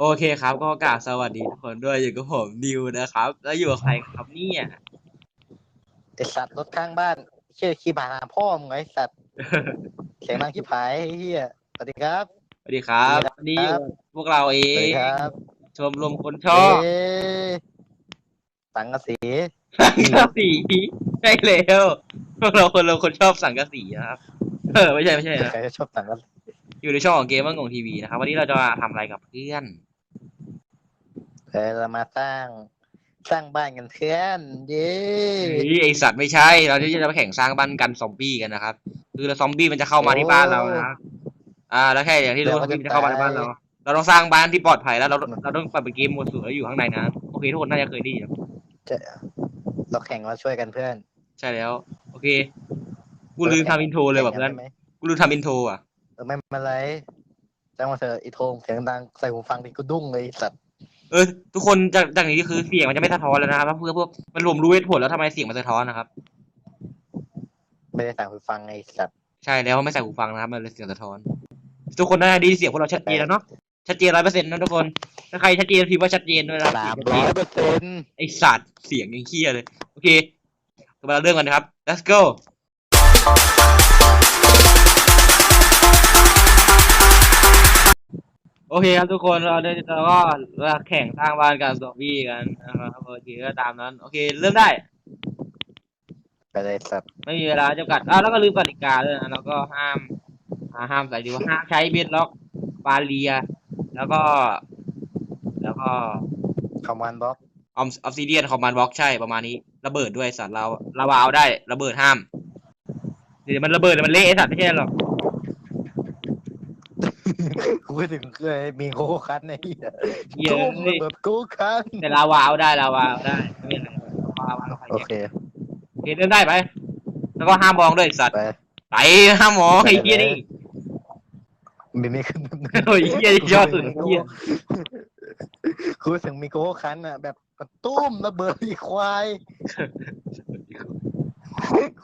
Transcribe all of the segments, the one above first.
โอเคครับ ก็กราบสวัสดีทุกคนด้วยอยู่กับผมนิวนะครับ แล้วอยู่กับใครครับเนี่ยไอสัตว์รถข้างบ้านเชื่อขี้หมาพ่อมึงไอสัตว์เสียงดังขี้ผายไอ้เฮียสวัสดีครับสวัสดีครับสวัวันสดีนี้ครับพวกเราเอสวัสดีงครับชมรมคนชอบเอ๊ะสังกะสีสังกะสีใช่แล้วพวกเราคนเราคนชอบสังกะสีนะครับเออไม่ใช่ไม่ใช่นะ ใครชอบสังกะสี อยู่ในช่องของเกมเมอร์ของทีวีนะครับ วันนี้เราจะมาทำอะไรกับเพื่อน เออเรามาสร้างสร้างบ้านกันเพื่อนเย้เฮ้ยไอสัตว์ไม่ใช่ เราจะจะมาแข่งสร้างบ้านกันซอมบี้กันนะครับ คือซอมบี้มันจะเข้ามาที่บ้านเรานะครับอ่า แล้วแค่อย่างที่รู้ซอมบี้มันจะเข้ามาในบ้านเรา เราต้องสร้างบ้านที่ปลอดภัยแล้ว เราเราต้องเปิดเป็นเกมโหมดสูงแล้วอยู่ข้างในนะ โอเคทุกคนน่าจะเคยได้ยินนะจะเราแข่งมาช่วยกันเพื่อน ใช่แล้ว โอเค กูลืมทำอินโทรเลยแบบเพื่อนแข่งกัได้ไหมกูลืมทำอินโทรอะ เออไม่เป็นไรจังมาเถอะอีโทงเสียงดังใส่หูฟังดิกูดุ้งเลยไอ้สัตว์เออทุกคนจากจากนี้คือเสียงมันจะไม่สะท้อนแล้วนะครับเพื่อเพื่อมันรวมรู้เหตุผลแล้วทำไมเสียงมันสะท้อนนะครับ ไม่ได้ใส่หูฟังไอ้สัตว์ใช่แล้วไม่ใส่หูฟังนะครับมันเลยเสียงสะท้อน ทุกคนน่าจะได้ยินเสียงพวกเราชัดเจนแล้วเนาะชัดเจนร้อยเปอร์เซ็นต์นะทุกคนถ้าใครชัดเจนพิมพ์ว่าชัดเจนด้วยนะสามเสีร้ยองยชัดเจนเปอร์เซ็นต์ไอสัตว์เสียงยังเคี้ยเลย โอเคก็มาเริ่มกันนะครับ let's go โอเคครับทุกคนเราได้เราก็เราแข่งสร้างบ้านกันซอมบี้กันนะครับโอเคก็ตามนั้น โอเค เริ่มได้ ไปเลยสัตว์ไม่มีเวลาจำกัดอ้าวแล้วก็ลืมกติกาด้วยนะแล้วก็ห้ามอ่าห้ามใส่ดีว่าห้ามใช้เบสล็อกบาเรีย แล้วก็ แล้วก็คอมมานด์บล็อกออมออฟซิเดียนคอมมานด์บล็อกใช่ประมาณนี้ระเบิดด้วยสัตว์เราลาวาเอาได้ระเบิดห้ามเดี๋ยวมันระเบิดเดี๋ยวมันเละไอ้สัตว์ไม่ใช่หรอก กูก็ถึงเคยมีโคคันในเหี้ยเหี้ยตุ้มระเบิดกูคันแต่ลาวาเอาได้ลาวาเอาได้ไม่เป็นไรลาวาเราไปโอเนี่ยเคโอเคเดินได้ไป แล้วก็ห้ามมองด้วยไอ้สัตว์ไปไปห้ามมองไอ้เหี้ยนี่มีไม่ขึ้นโอ้ยเหี้ยนี่ยอดสุดไอ้เหี้ยกูถึงมีโคคันอะ แบบตุ้มระเบิดอีควาย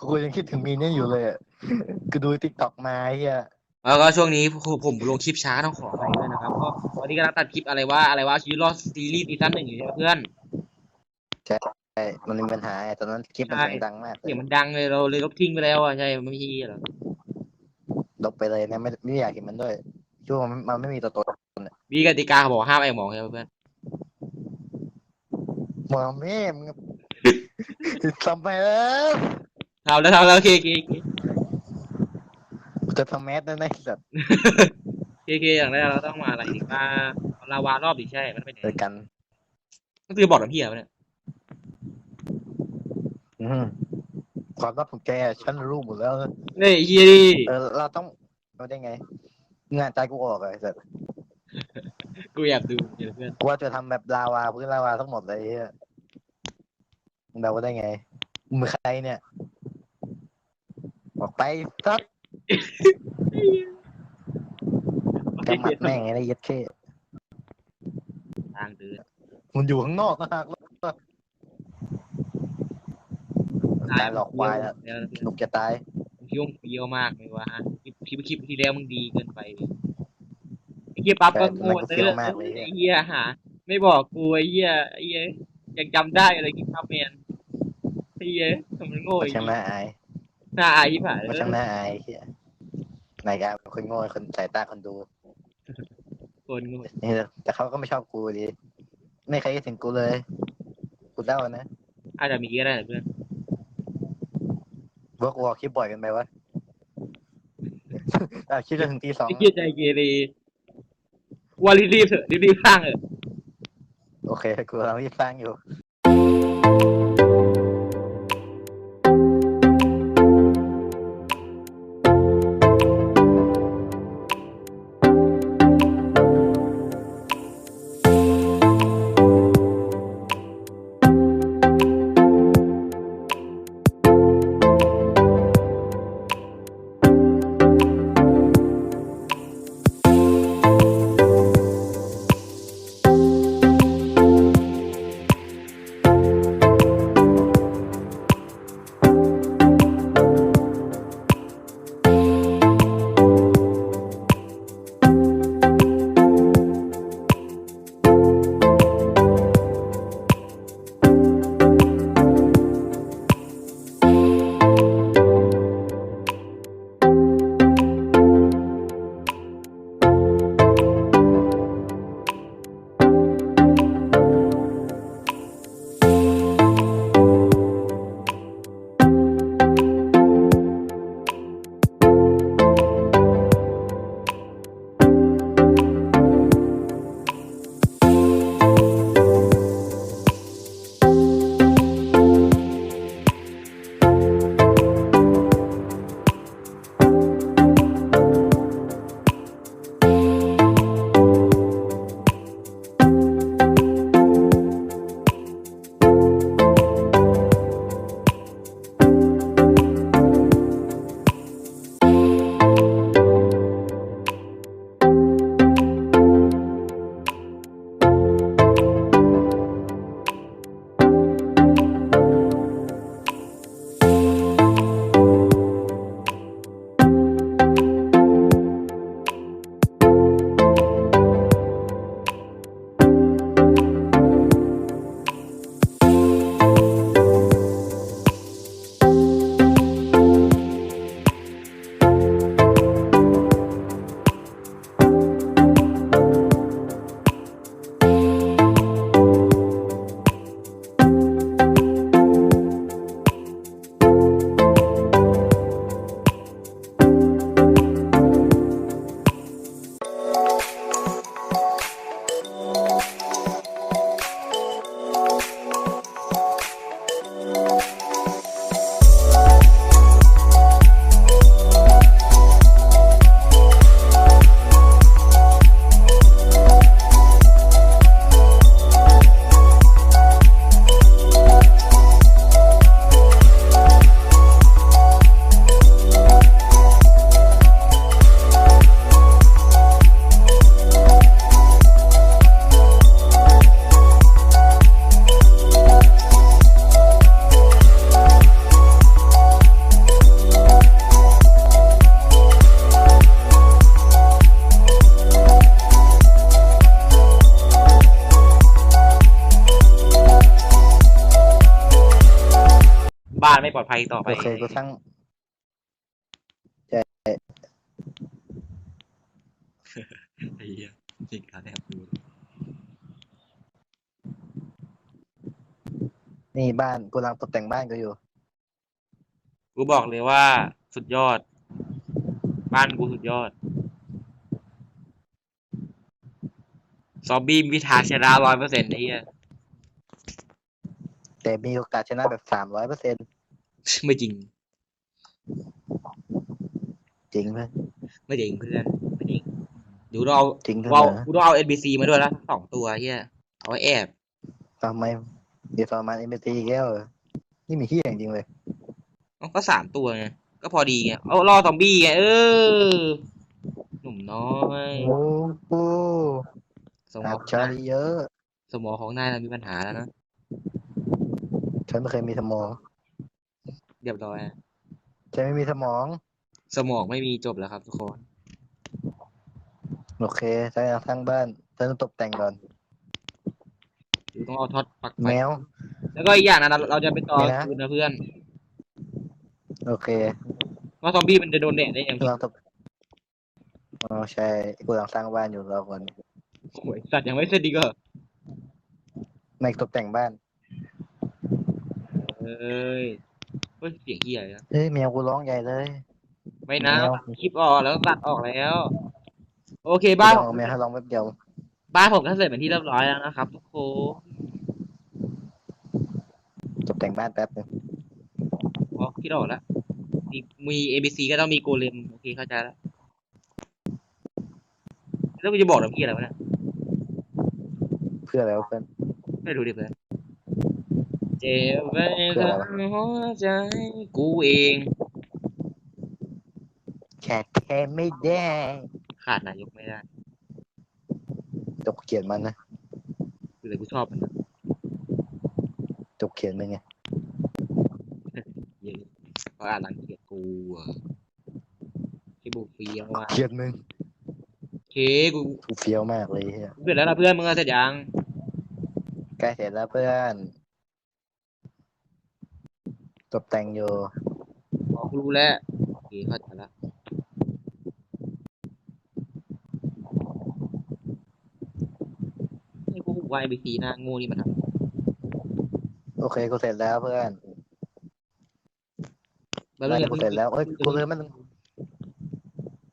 กูยังคิดถึงมีเนี่ยอยู่เลยอะกูดูทิกตอกมาไอ้เฮีย แล้วก็ช่วงนี้ผมผมลงคลิปช้าต้องขอไปด้วยนะครับก็วันนี้กำลังตัดคลิปอะไรว่าอะไรว่าชีวิตรอดซีรีส์ซีซั่นหนึ่งอยู่ใช่ไหมเพื่อนใช่มันมีปัญหาไอ้ตอนนั้นคลิปมันใช่เสียงดังมากเลเสียยงมันดังเลยเราเลยลบทิ้งไปแล้วอะใช่มันไม่ใช่หรอกลบไปเลยนะไม่ไม่อยากเห็นมันด้วยช่วงมันมันไม่มีตัวตนมีกติกาเขาบอกห้ามไอ้หมองใช่ไหมเพื่อนมองแม่มึงทำไมแล้วทำแล้วทำแล้วโอเคโอเคโอเคกู จะทำแมสได้ไหมสัตว์โอเคโอเคอย่างแรกเราต้องมาอะไรอีกมาลาวารอบดิใช่ มันเป็นเจอกันมันคือบอกน้ำเพี้ยเนี่ยอืมความลับของแกฉันรู้หมดแล้ว นี่ไอ้เฮียดิเออ เราต้องเราได้ไงงานใจกูออกเลยสัตว์กูอยากดูเดี๋ยวเพื่อนกูว่าจะทำแบบลาวาพื้นลาวาทั้งหมดเลยไอ้เฮียมึงเดาว่าได้ไงมือใครเนี่ย ออกไปสัตว์ กำมัดแม่งไงนะเย็ดเข้ทางเดินมันอยู่ข้างนอกนะฮะการหลอกควายอะเดี๋ยวหนุกจะตายมึงคิดว่ามึงเฟี้ยวมากเลยวะฮะคลิปคลิปคลิปที่แล้วมึงดีเกินไปไอ้เฮียปั๊บก็โง่เตอร์ไอ้เฮียหาไม่บอกกูไอ้เฮียไอ้เฮียยังจำได้อะไรกินข้าวแมนไอ้เฮียทำมันโง่ไม่อีกช่างน่าอายหน้าอายยิ่งผ่านเลไม่ยช่างน่าอายเฮีย นายกาเป็นคนโง่คนสายตาคนดูคนโง่นี่แต่เขาก็ไม่ชอบกูดีไม่เคยคิดถึงกูเลยกูเล่านะอาจจะมีก็ได้นะเพื่อนเวิร์กวอลคลิปบ่อยกันไหมวะอะคลิปจนถึงตีสองไอ้เฮียใจเกเรว่ารีบๆเถอะรีบๆสร้างเถอะโอเคกูกำลังรีบสร้างอยู่ ต่อไปโอเคกูทั้งไอ้เหี้ยจริงการแอบดูนี่บ้านกูกำลังตกแต่งบ้านกูอยู่ กูบอกเลยว่าสุดยอด บ้านกูสุดยอด ซอมบี้มีทางชนะร้อยเปอร์เซ็นต์ไอ้เหี้ยแต่มีโอกาสชนะแบบสามร้อยเปอร์เซ็น ไม่จริง จริงไหมไม่จริงเพื่อนไม่จริงเดูเราเอาจริงเถกูเอาอะกูต้องเอา NPC มาด้วยแล้วสองตัวเฮียเอาไว้แอบทำไมเดี๋ยวประมาณเอ็มบีแก้วเหรอนี่มีที่จริงๆเลยเอาก็สามตัวไงก็พอดีไงเอาล่อซอมบี้ไงเออหนุ่มน้อยโอ้โหสมออังจฉริเยอะ สมองของนายนะมีปัญหาแล้วนะฉันไม่เคยมีสมองเรียบร้อยอะฉันไม่มีสมอง สมองไม่มีจบแล้วครับทุกคน โอเคฉันจะสร้างบ้านฉันต้องตกแต่งก่อนอยู่ต้องเอาท็อตปักไฟแมว แล้วก็อีกอย่างนะเราเราจะไปต่อมีนะ คืนนะเพื่อนโอเคว่าซอมบี้มันจะโดนแดดได้ยังกูกำลังตกอ๋อใช่กูกำลังสร้างบ้านอยู่รอก่อนโอ้ยสัตว์ยังไม่เสร็จดีกเหรอไม่ตกแต่งบ้าน เอ้ย เฮ้ยเสียงเหี้ยเลยนะเฮ้ยแมวกูร้องใหญ่เลย ไม่นะแมวคลิปออกแล้วตัดออกแล้ว โอเคบ้านลองเอาแมวให้ร้องแป๊บเดียวบ้านผมก็เสร็จเป็นที่เรียบร้อยแล้วนะครับทุกคนตกแต่งบ้านแป๊บนึงอ๋อคิดออกแล้วมีมี ABC ก็ต้องมีโกเลมโอเคเข้าใจแล้วแล้วกูจะบอกทำพี่อะไรวะเนี่ยเพื่ออะไรวะเพื่อนไม่รู้ดิเพื่อน เจ็บไปเพื่ออะไรวะทั้งหัวใจกูเองแค่แค่ไม่ได้ขาดนายกไม่ได้จบเขียนมันนะคือเลยกูชอบมันนะจบเขียนมึงไงเยอะเพราะอ่านหลังเกียดกูอะที่บุกเฟียวอะเขียนมึงเคกูกูเฟี้ยวมากเลยเฮียเสร็จแล้วนะเพื่อนมึงอะเสร็จยังใกล้เสร็จแล้วเพื่อน ตกแต่งอยู่อ๋อกูรู้แล้วโอเคเข้าใจแล้วไอ้พวกวายบีซีหน้าโง่นี่มันทำโอเคกูเสร็จแล้วเพื่อนแล้วบ้านอย่ากูเพิ่งเสร็จแล้วเอ้ยกูลืมมัน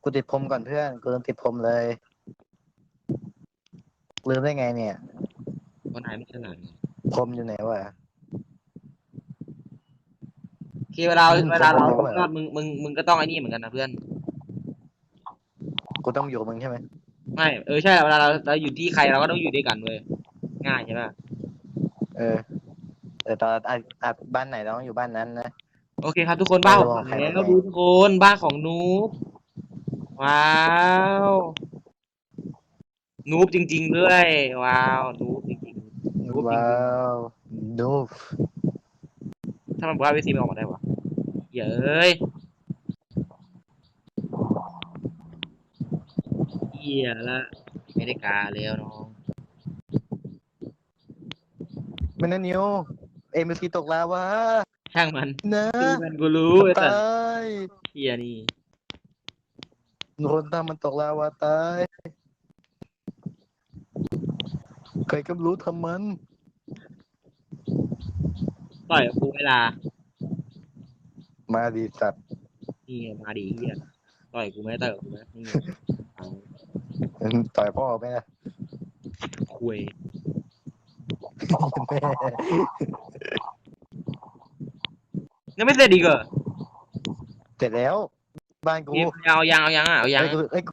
กูติดพรมก่อนเพื่อนกูลืมติดพรมเลยลืมได้ไงเนี่ยวันไหนไม่ฉลาดไงพรมอยู่ไหนวะ โอเคเวลาอืมเวลาเราผมรู้แล้วมึงมึงมึงก็ต้องไอ้นี่เหมือนกันนะเพื่อน กูต้องอยู่กับมึงใช่ไหมไม่เออใช่เวลาเราเราอยู่ที่ใครเราก็ต้องอยู่ด้วยกันเว้ยง่ายใช่ปะเออเออตอนอัดอัดบ้านไหนเราต้องอยู่บ้านนั้นนะ โอเคครับทุกคนบ้านของไม่รู้ว่าใครแล้วเป็นไงดูทุกคนบ้านของนูบว้าวนูบจริง ๆ ด้วย ว้าวนูบจริงๆนูบจริว้างวดูๆ ถ้ามันบอกว่าวิซีมันออกมาได้วะเย้ยเหี้ยละไม่ได้การแล้วน้องมันนั่นนิวเอ็มซีตกแล้ววะช่างมันนะตีมันกูรู้ไอ้สัตาสยเฮียนี่คนทำมันตกแล้ววะตายใครก็รู้ทำมัน ต่อยกับกูเวลา มาดีสัตว์นี่มาดีเฮียต่อยกูไหมต่อยกับกูไหมนี่เอาต่อยพ่อไหมล่ะคุยแม่ยังไม่เสร็จอีกเหรอเสร็จแล้ว บ้านกูนี่เอายังเอายังอะเอายัง เอ้ยกูเอ้ยกู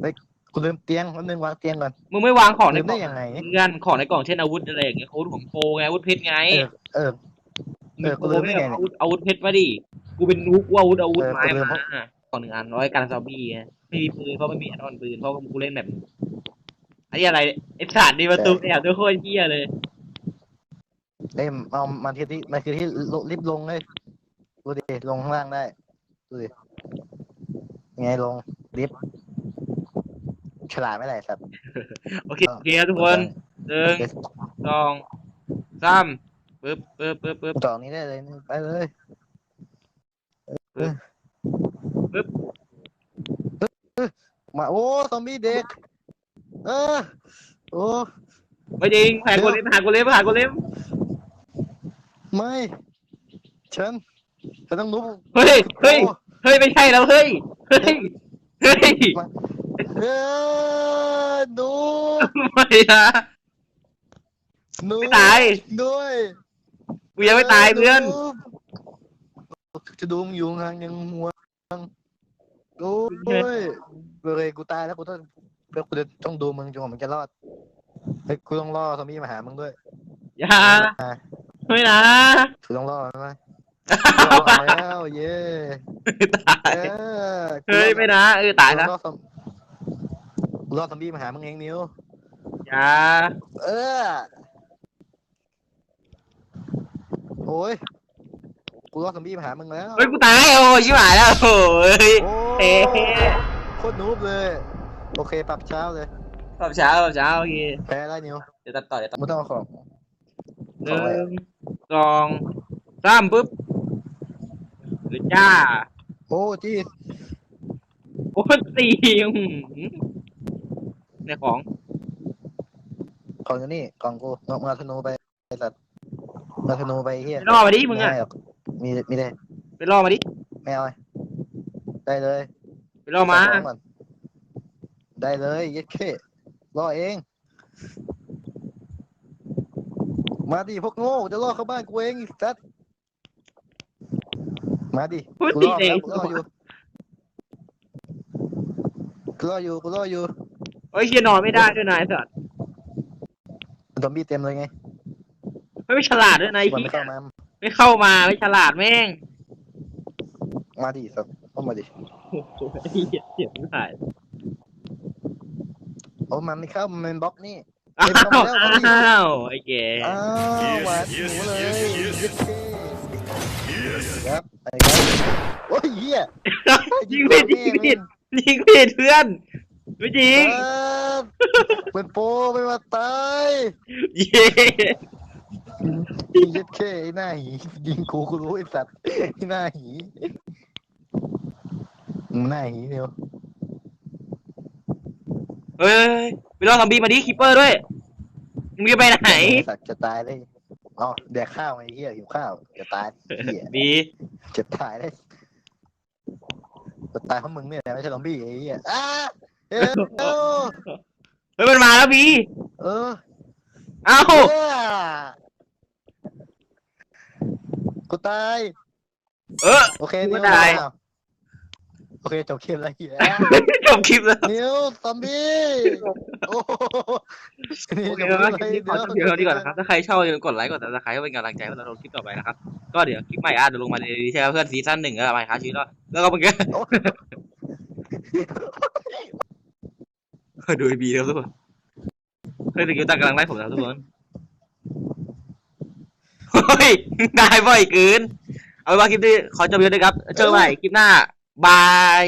เอ้ยกูลืมเตียงวันนึงวางเตียงก่อน มึงไม่วางของในลืมกล่ได้องยังไงเพื่อนของในกล่องเช่นอาวุธอะไรอย่างเงี้ยอาวุธของโปรไงอาวุธเพชรไง เออเออ เออกูลืมได้ไงเนี่ย อาวุธอาวุธเพชรมาดิ กูเป็นนุกกูอาวุธอาวุธเออไม้กูลืม มาของหนึ่งอันร้อยการซอมบี้ไงไม่มีปืนเพราะไม่มีแอดออนปืนเพราะกูเล่นแบบไอ้อะไรไอ้สารดีประตูแอบด้วยโคตรเหี้ยเลย เอ้ยเอามาที่ที่มาคือที่ลิฟต์ลงเลยดูดิลงข้างล่างได้ดูดิไงลงลิฟต์ฉลาดไม่ได้สัตว์โอเคโอเคครับทุกคนหนึ่งสองสาม ปึ๊บปึ๊บปึ๊บปึ๊บต่อนี้ได้เลยไปเลยมาโอ้ซอมบี้เด็ก เออโอ้ไม่จริงหาโกเลมหาโกเลมหาโกเลมไม่ฉันฉันต้องรู้เฮ้ยเฮ้ยโอ้เฮ้ยไม่ใช่แล้วเฮ้ยเฮ้ยเฮ้ยเออหนูไม่นะหนูไม่ตายด้วย กูยังไม่ตายเพื่อน จะดูมึงอยู่ห่างยังห่วงโอ้ยเบรกูตายแล้วกูต้องเพื่อกูจะต้องดูมึงจนกว่ามึงจะรอดเฮ้ยกูต้องล่อซอมบี้มาหามึงด้วยอย่าไม่นะกูต้องล่อมันไหมล่อแล้วเย้ตาย เออเฮ้ยไม่นะเออตายนะกูล่อซอมกูล่อซอมบี้มาหามึงเองนิวอย่า เออ โอ้ย กูรอดซอมบี้มาหามึงแล้วเฮ้ยกูตายโอ้ชิบหายแล้วโอ้ย โอ้เฮ้โคตรนูบเลย โอเคปรับเช้าเลย ตอบเช้าตอบเช้าโอเคแพ้ได้นิวเดี๋ยวตัดต่อเดี๋ยวตัดไม่ต้องเอาของ หนึ่งสองสามปุ๊บหรือจ้าโอ้จีโอ้ยสี่อื้อหือในของ ของอยู่นี่กล่องกูนกมาธนูไปไอ้สัตว์ มาธนูไปเฮียไปล่อมาดิมึงอะไได้หรกมีมีได้ไปล่อมาดิไม่เอาไอ้ได้เลยไปล่อมาใส่ของก่อนได้เลยเย็ดเครอเอง มาดิพวกโง่จะล่อเข้าบ้านกูเองไอีสัตว์มาดิพูดกูดีรอเองกูรออยู่กูรออยู่กูรออยู่เฮ้ยเชียร์นอนไม่ได้ด้วยนายสัตว์ซอมบี้เต็มเลยไง ไม่ไม่ฉลาดด้วยนายมันพี่ไม่เข้ามาไม่เข้ามาไม่ฉลาดแม่งมาดิสัตว์เข้ามาดิโอ้โหไอ้เหี้ยเสียงหายโอ้มันไม่เข้ามันเป็นบล็อกนี่อ้าเต็มวเข้ามาแล้วอ้าวไอ้แกอ้าวหวานหนูเลยยึดเคครับไปครับโอ้ยเหี้ยยิงผิดยิงผิดยิงผิดเพื่อนไม่จริงเออเป็นโปไม่มาตาย เย้ ยึดเคไอ้หน้าหียิงกูกูรู้ไอ้สัตว์ไอ้หน้าหีมึงหน้าหีเดียวเฮ้ยไปรอซอมบี้มาดิคิปเปอร์ด้วยมึงจะไปไหนไอ้สัตว์จะตายเลยอ๋อแดกข้าวไอ้เหี้ยหิวข้าวจะตายเหี้ยดีจะตายเลยจะตายเพราะมึงเนี่ยไม่ใช่ซอมบี้ไอ้เหี้ยอ้าเอ้าเฮ้ยมันมาแล้วบีเออ เอ้า เอ้า กูตาย เออ โอเคกูนิวตายอ้วโอเคจบคลิปแล้วเหี้ยจบคลิปแล้วนิวซอมบี้โอ้โหนี่โอเคจบครับคคลิลิปปแล้วนี้ขอจบเพียงเท่านี้ก่อนนะครับ ถ้าใครชอบอย่าลืมกดไลค์กดติดตามเพื่อเป็นกำลังใจให้เราลงคลิปต่อไปนะครับ ก็เดี๋ยวคลิปใหม่อาจจะลงมาในนี้ใช่ไหมเพื่อนซีซั่นหนึ่งก็มาครับชีวิตรอดแล้วก็เมื่อกี้ดูไอ้บีครับทุกคนเฮ้ยตะกี้ตั้งกำลังไล่ผมแล้วทุกคน เฮ้ยได้บ่อยเกิน เอาเป็นว่าคลิปนี้ขอจบเพียงเท่านี้ครับ เจอกันใหม่คลิปหน้า บาย